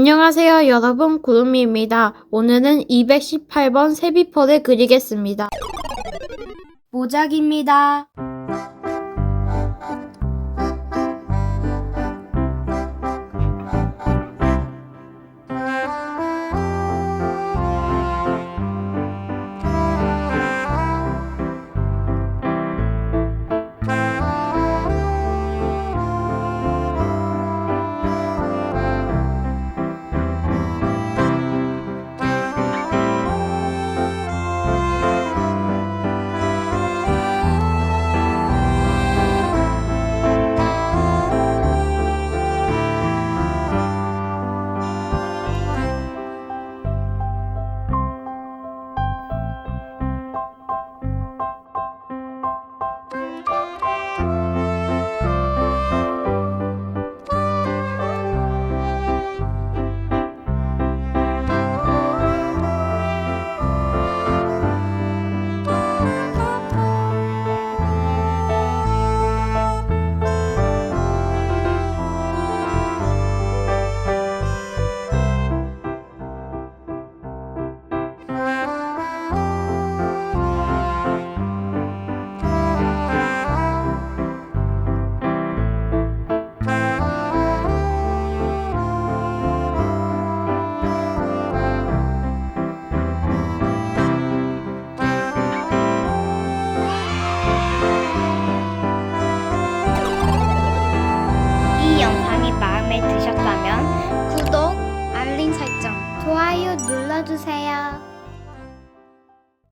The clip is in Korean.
안녕하세요 여러분 구름이입니다. 오늘은 218번 세비포를 그리겠습니다. 모작입니다. 눌러주세요.